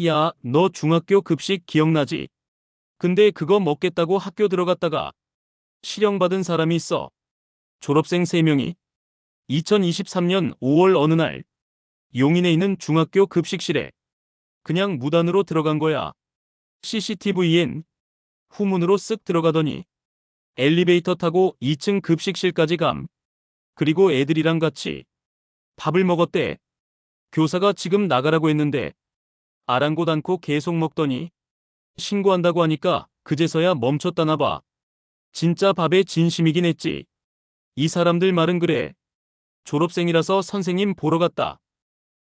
야, 너 중학교 급식 기억나지? 근데 그거 먹겠다고 학교 들어갔다가 실형받은 사람이 있어. 졸업생 3명이 2023년 5월 어느 날 용인에 있는 중학교 급식실에 그냥 무단으로 들어간 거야. CCTV엔 후문으로 쓱 들어가더니 엘리베이터 타고 2층 급식실까지 감. 그리고 애들이랑 같이 밥을 먹었대. 교사가 지금 나가라고 했는데 아랑곳 않고 계속 먹더니 신고한다고 하니까 그제서야 멈췄다나 봐. 진짜 밥에 진심이긴 했지. 이 사람들 말은 그래. 졸업생이라서 선생님 보러 갔다.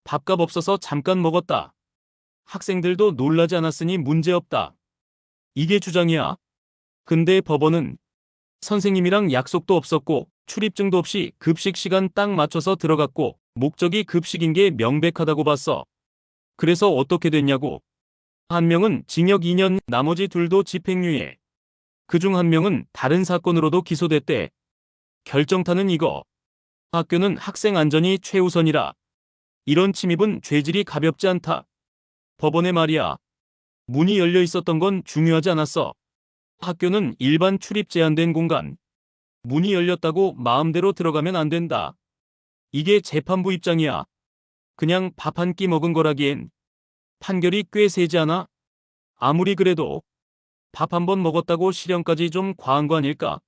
밥값 없어서 잠깐 먹었다. 학생들도 놀라지 않았으니 문제없다. 이게 주장이야. 근데 법원은 선생님이랑 약속도 없었고 출입증도 없이 급식 시간 딱 맞춰서 들어갔고 목적이 급식인 게 명백하다고 봤어. 그래서 어떻게 됐냐고. 한 명은 징역 2년, 나머지 둘도 집행유예. 그 중 한 명은 다른 사건으로도 기소됐대. 결정타는 이거. 학교는 학생 안전이 최우선이라. 이런 침입은 죄질이 가볍지 않다. 법원의 말이야. 문이 열려 있었던 건 중요하지 않았어. 학교는 일반 출입 제한된 공간. 문이 열렸다고 마음대로 들어가면 안 된다. 이게 재판부 입장이야. 그냥 밥 한 끼 먹은 거라기엔 판결이 꽤 세지 않아? 아무리 그래도 밥 한 번 먹었다고 실형까지 좀 과한 거 아닐까?